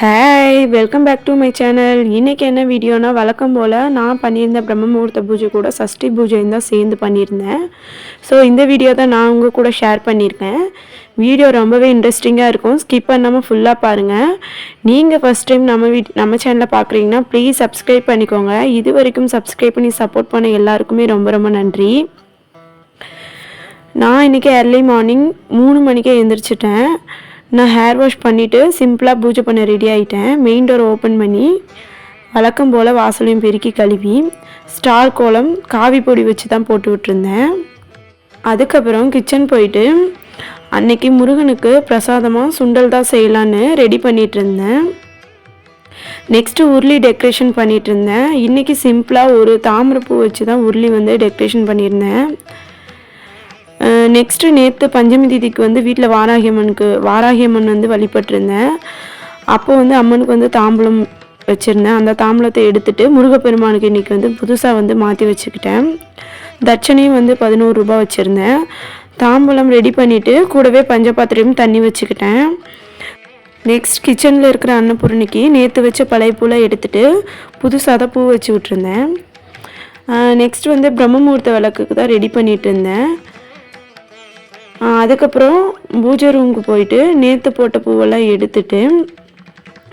Hi welcome back to my channel இன்றைக்கி என்ன வீடியோனா வழக்கம் போல் நான் பண்ணியிருந்த பிரம்ம முகூர்த்த பூஜை கூட சஷ்டி பூஜையும் தான் சேர்ந்து பண்ணியிருந்தேன். ஸோ இந்த வீடியோ தான் நான் உங்கள் கூட ஷேர் பண்ணியிருக்கேன். வீடியோ ரொம்பவே இன்ட்ரெஸ்டிங்காக இருக்கும். ஸ்கிப் பண்ணாமல் ஃபுல்லாக பாருங்கள் நீங்கள் ஃபஸ்ட் டைம் நம்ம வீட் நம்ம சேனலை பார்க்குறீங்கன்னா ப்ளீஸ் சப்ஸ்கிரைப் பண்ணிக்கோங்க. இது வரைக்கும் சப்ஸ்கிரைப் பண்ணி சப்போர்ட் பண்ண எல்லாருக்குமே ரொம்ப ரொம்ப நன்றி. நான் இன்றைக்கி ஏர்லி மார்னிங் மூணு மணிக்கே எழுந்திரிச்சிட்டேன் நான் ஹேர் வாஷ் பண்ணிவிட்டு சிம்பிளாக பூஜை பண்ண ரெடி ஆகிட்டேன் மெயின் டோர் ஓப்பன் பண்ணி வழக்கம் போல் வாசலையும் பெருக்கி கழுவி ஸ்டார் கோலம் காவி பொடி வச்சு தான் போட்டு விட்டுருந்தேன். அதுக்கப்புறம் கிச்சன் போயிட்டு அன்னைக்கு முருகனுக்கு பிரசாதமாக சுண்டல் தான் செய்யலான்னு ரெடி பண்ணிகிட்டு இருந்தேன். நெக்ஸ்ட்டு உருளி டெக்கரேஷன் பண்ணிகிட்டு இருந்தேன். இன்றைக்கி சிம்பிளாக ஒரு தாமரை பூ வச்சு தான் உருளி வந்து டெக்கரேஷன் பண்ணியிருந்தேன். நெக்ஸ்ட்டு நேற்று பஞ்சமி திதிக்கு வந்து வீட்டில் வாராகியம்மனுக்கு வாராகியம்மன் வாராகி அம்மன் வந்து வழிபட்டிருந்தேன். அப்போ வந்து அம்மனுக்கு வந்து தாம்பூலம் வச்சுருந்தேன். அந்த தாம்பூலத்தை எடுத்துகிட்டு முருகப்பெருமானுக்கு இன்றைக்கி வந்து புதுசாக வந்து மாற்றி வச்சுக்கிட்டேன். தட்சணையும் வந்து பதினோரு ரூபாய் வச்சுருந்தேன். தாம்பூலம் ரெடி பண்ணிவிட்டு கூடவே பஞ்சபாத்திரையும் தண்ணி வச்சுக்கிட்டேன். நெக்ஸ்ட் கிச்சனில் இருக்கிற அன்னபூரணிக்கு நேற்று வச்ச பழைய பூலாம் எடுத்துகிட்டு புதுசாக தான் பூ வச்சு விட்ருந்தேன் நெக்ஸ்ட் வந்து பிரம்ம முகூர்த்த விளக்குக்கு தான் ரெடி பண்ணிகிட்டு இருந்தேன். அதுக்கப்புறம் பூஜை ரூமுக்கு போயிட்டு நேற்று போட்ட பூவெல்லாம் எடுத்துட்டு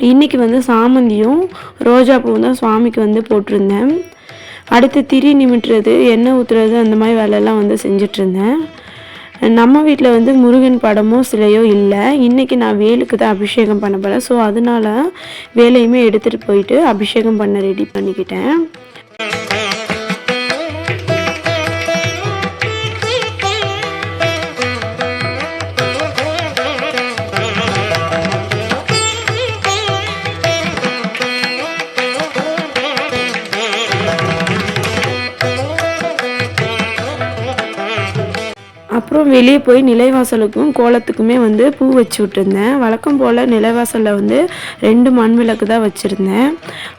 இன்றைக்கி வந்து சாமந்தியும் ரோஜா பூவும் தான் சுவாமிக்கு வந்து போட்டிருந்தேன். அடுத்து திரி நிமிட்டுறது எண்ணெய் ஊற்றுறது அந்த மாதிரி வேலையெல்லாம் வந்து செஞ்சிட்ருந்தேன். நம்ம வீட்டில் வந்து முருகன் படமோ சிலையோ இல்லை. இன்றைக்கி நான் வேலுக்கு தான் அபிஷேகம் பண்ண போகிறேன் ஸோ அதனால வேலையுமே எடுத்துகிட்டு போயிட்டு அபிஷேகம் பண்ண ரெடி பண்ணிக்கிட்டேன். அப்புறம் வெளியே போய் நிலைவாசலுக்கும் கோலத்துக்குமே வந்து பூ வச்சு விட்டுருந்தேன். வழக்கம் போல் நிலைவாசலில் வந்து ரெண்டு மண் விளக்கு தான் வச்சுருந்தேன்.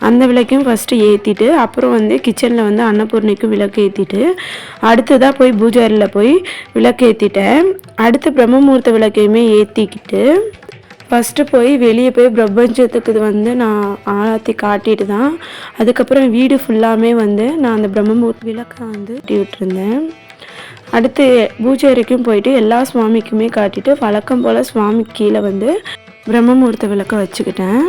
அந்த விளக்கையும் ஃபஸ்ட்டு ஏற்றிட்டு அப்புறம் வந்து கிச்சனில் வந்து அன்னபூர்ணிக்கும் விளக்கு ஏற்றிட்டு அடுத்ததாக போய் பூஜாரியில் போய் விளக்கு ஏற்றிட்டேன் அடுத்து பிரம்மமூர்த்த விளக்கையுமே ஏற்றிக்கிட்டு ஃபஸ்ட்டு போய் வெளியே போய் பிரபஞ்சத்துக்கு இது வந்து நான் ஆராத்தி காட்டிட்டு தான் அதுக்கப்புறம் வீடு ஃபுல்லாமே வந்து நான் அந்த பிரம்மமூர்த்தி விளக்கை வந்து கட்டி விட்டுருந்தேன். அடுத்து பூஜை வரைக்கும் போயிட்டு எல்லா சுவாமிக்குமே காட்டிட்டு வழக்கம் போல் சுவாமி கீழே வந்து பிரம்மமூர்த்த விளக்க வச்சுக்கிட்டேன்.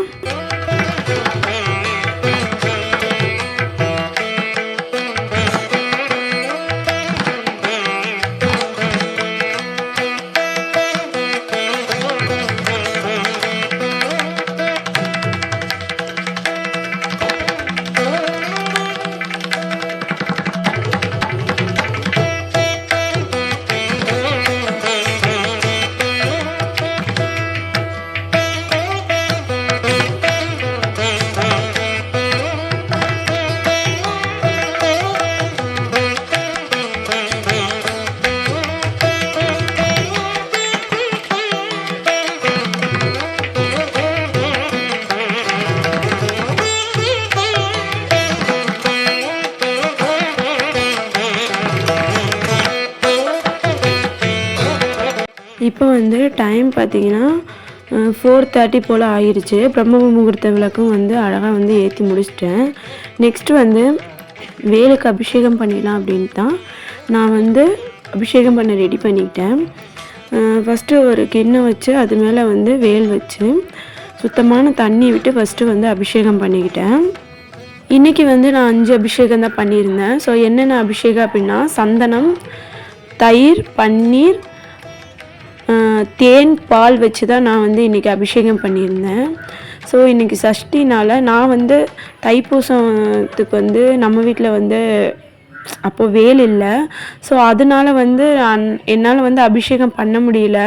டைம் பார்த்தீங்கன்னா ஃபோர் தேர்ட்டி போல் ஆயிடுச்சு பிரம்ம முகூர்த்த விளக்கும் வந்து அழகாக வந்து ஏற்றி முடிச்சிட்டேன். நெக்ஸ்ட்டு வந்து வேலுக்கு அபிஷேகம் பண்ணிடலாம் அப்படின்ட்டு தான் நான் வந்து அபிஷேகம் பண்ண ரெடி பண்ணிக்கிட்டேன் ஃபஸ்ட்டு ஒரு கிண்ணம் வச்சு அது மேலே வந்து வேல் வச்சு சுத்தமான தண்ணி விட்டு ஃபஸ்ட்டு வந்து அபிஷேகம் பண்ணிக்கிட்டேன். இன்றைக்கி வந்து நான் அஞ்சு அபிஷேகம் தான் பண்ணியிருந்தேன். ஸோ என்னென்ன அபிஷேகம் அப்படின்னா சந்தனம் தயிர் பன்னீர் தேன் பால் வச்சு தான் நான் வந்து இன்றைக்கி அபிஷேகம் பண்ணியிருந்தேன். ஸோ இன்றைக்கி சஷ்டினால் நான் வந்து தைப்பூசத்துக்கு வந்து நம்ம வீட்டில் வந்து அப்போது வேல் இல்லை. ஸோ அதனால வந்து என்னால் வந்து அபிஷேகம் பண்ண முடியல.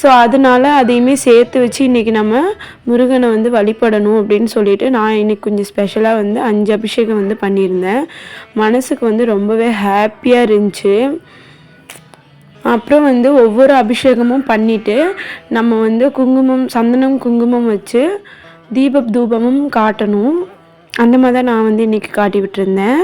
ஸோ அதனால அதையுமே சேர்த்து வச்சு இன்றைக்கி நம்ம முருகனை வந்து வழிபடணும் அப்படின்னு சொல்லிட்டு நான் இன்னைக்கு கொஞ்சம் ஸ்பெஷலாக வந்து அஞ்சு அபிஷேகம் வந்து பண்ணியிருந்தேன். மனசுக்கு வந்து ரொம்பவே ஹாப்பியாக இருந்துச்சு. அப்புறம் வந்து ஒவ்வொரு அபிஷேகமும் பண்ணிவிட்டு நம்ம வந்து குங்குமம் சந்தனம் குங்குமம் வச்சு தீப தூபமும் காட்டணும். அந்த மாதிரி தான் நான் வந்து இன்றைக்கி காட்டி விட்டுருந்தேன்.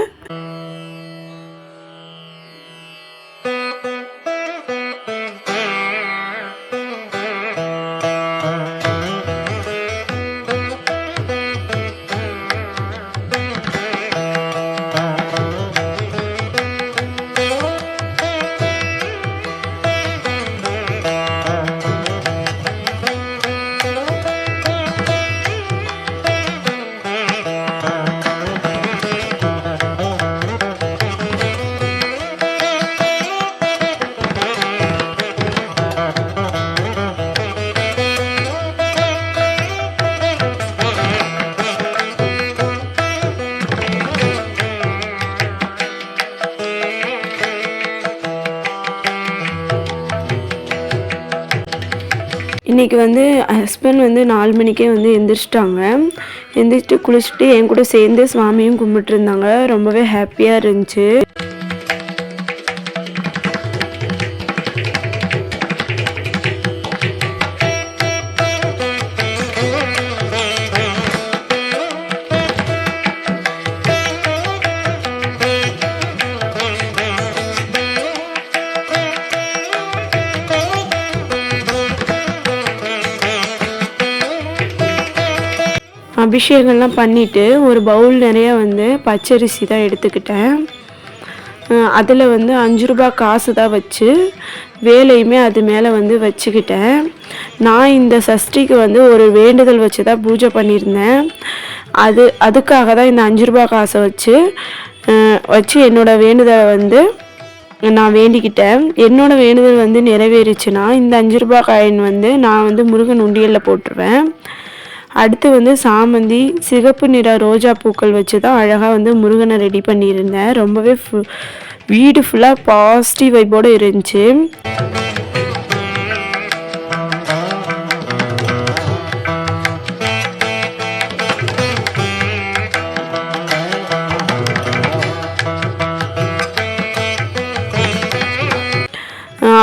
இன்றைக்கி வந்து ஹஸ்பண்ட் வந்து நாலு மணிக்கே வந்து எந்திரிச்சிட்டாங்க. எந்திரிச்சிட்டு குளிச்சுட்டு என் கூட சேர்ந்து சுவாமியும் கும்பிட்டுருந்தாங்க. ரொம்பவே ஹாப்பியாக இருந்துச்சு. அபிஷேகம்லாம் பண்ணிவிட்டு ஒரு பவுல் நிறைய வந்து பச்சரிசி தான் எடுத்துக்கிட்டேன். அதில் வந்து அஞ்சு ரூபா காசு தான் வச்சு வேலையுமே அது மேலே வந்து வச்சுக்கிட்டேன். நான் இந்த சஷ்டிக்கு வந்து ஒரு வேண்டுதல் வச்சு தான் பூஜை பண்ணியிருந்தேன். அது அதுக்காக தான் இந்த அஞ்சு ரூபா காசை வச்சு வச்சு என்னோடய வேண்டுதலை வந்து நான் வேண்டிக்கிட்டேன். என்னோடய வேண்டுதல் வந்து நிறைவேறிச்சுன்னா இந்த அஞ்சு ரூபா காயின் வந்து நான் வந்து முருகன் உண்டியலில் போட்டுருவேன். அடுத்து வந்து சாமந்தி சிகப்பு நிற ரோஜா பூக்கள் வச்சு தான் அழகாக வந்து முருகனை ரெடி பண்ணியிருந்தேன். ரொம்பவே ஃபு வீடு ஃபுல்லாக பாசிட்டிவ் வைப்போடு இருந்துச்சு.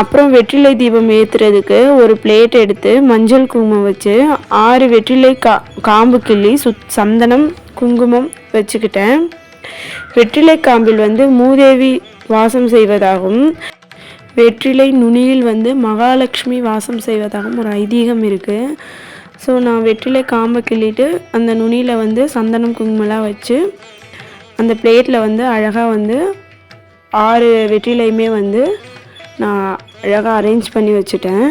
அப்புறம் வெற்றிலை தீபம் ஏற்றுறதுக்கு ஒரு பிளேட் எடுத்து மஞ்சள் குங்குமம் வச்சு ஆறு வெற்றிலை கா காம்பு கிள்ளி சுத் சந்தனம் குங்குமம் வச்சுக்கிட்டேன். வெற்றிலை காம்பில் வந்து மூதேவி வாசம் செய்வதாகவும் வெற்றிலை நுனியில் வந்து மகாலட்சுமி வாசம் செய்வதாகவும் ஒரு ஐதீகம் இருக்குது ஸோ நான் வெற்றிலை காம்பை கிள்ளிட்டு அந்த நுனியில் வந்து சந்தனம் குங்குமம்லாம் வச்சு அந்த பிளேட்டில் வந்து அழகாக வந்து ஆறு வெற்றிலையுமே வந்து நான் அழகாக அரேஞ்ச் பண்ணி வச்சுட்டேன்.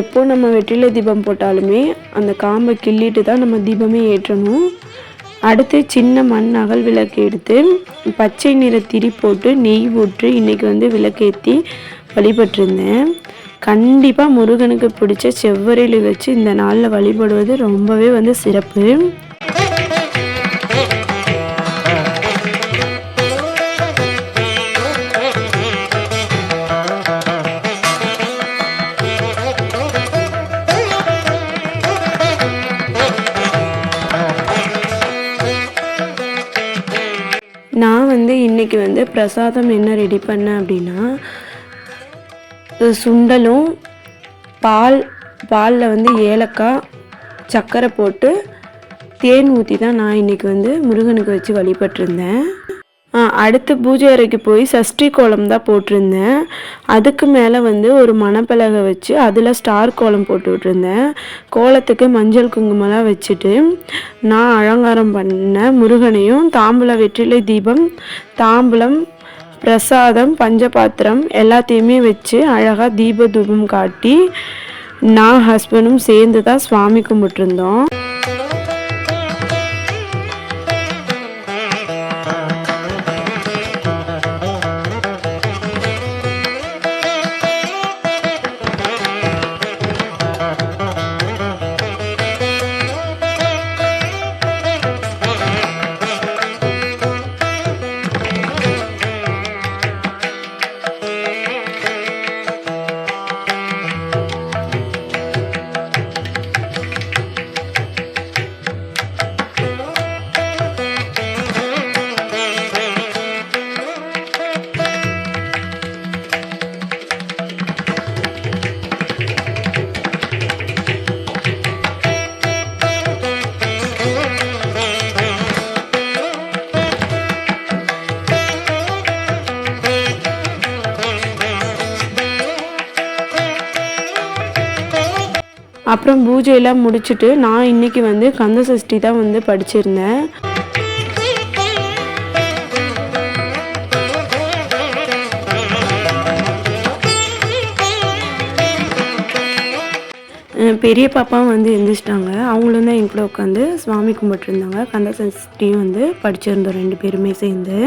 எப்போ நம்ம வெற்றில தீபம் போட்டாலுமே அந்த காம்பை கிள்ளிட்டு தான் நம்ம தீபமே ஏற்றணும். அடுத்து சின்ன மண் அகல் விளக்கு எடுத்து பச்சை நிற திரி போட்டு நெய் போட்டு இன்றைக்கி வந்து விளக்கேற்றி வழிபட்டிருந்தேன். கண்டிப்பாக முருகனுக்கு பிடிச்ச செவ்வரையில் வச்சு இந்த நாளில் வழிபடுவது ரொம்பவே வந்து சிறப்பு. நான் வந்து இன்னைக்கு வந்து பிரசாதம் என்ன ரெடி பண்ணேன் அப்படின்னா சுண்டலும் பால் பாலில் வந்து ஏலக்காய் சர்க்கரை போட்டு தேன் ஊற்றி தான் நான் இன்றைக்கி வந்து முருகனுக்கு வச்சு வழிபட்டிருந்தேன். அடுத்து பூஜை அறைக்கு போய் சஷ்டி கோலம் தான் போட்டிருந்தேன். அதுக்கு மேலே வந்து ஒரு மணப்பலகை வச்சு அதில் ஸ்டார் கோலம் போட்டு விட்டுருந்தேன். கோலத்துக்கு மஞ்சள் குங்குமம்லாம் வச்சுட்டு நான் அலங்காரம் பண்ண முருகனையும் தாம்பூல வெற்றிலை தீபம் தாம்பூலம் பிரசாதம் பஞ்சபாத்திரம் எல்லாத்தையுமே வச்சு அழகாக தீப தூபம் காட்டி நான் ஹஸ்பண்டும் சேர்ந்து தான் சுவாமி கும்பிட்டுருந்தோம். அப்புறம் பூஜையெல்லாம் முடிச்சுட்டு நான் இன்றைக்கி வந்து கந்த சஷ்டி தான் வந்து படிச்சிருந்தேன். பெரிய பாப்பாவும் வந்து எழுந்திரிச்சிட்டாங்க. அவங்களும் தான் என் கூட உட்காந்து சுவாமி கும்பிட்டுருந்தாங்க. கந்த சஷ்டியும் வந்து படிச்சிருந்தோம் ரெண்டு பேருமே சேர்ந்து.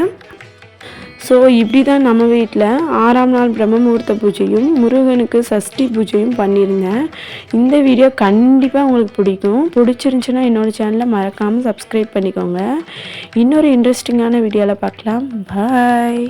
ஸோ இப்படி தான் நம்ம வீட்டில் ஆறாம் நாள் பிரம்ம முகூர்த்த பூஜையும் முருகனுக்கு சஷ்டி பூஜையும் பண்ணியிருந்தேன். இந்த வீடியோ கண்டிப்பாக உங்களுக்கு பிடிக்கும். பிடிச்சிருந்துச்சுன்னா என்னோடய சேனலை மறக்காமல் சப்ஸ்கிரைப் பண்ணிக்கோங்க. இன்னொரு இன்ட்ரெஸ்டிங்கான வீடியோவில் பார்க்கலாம். பாய்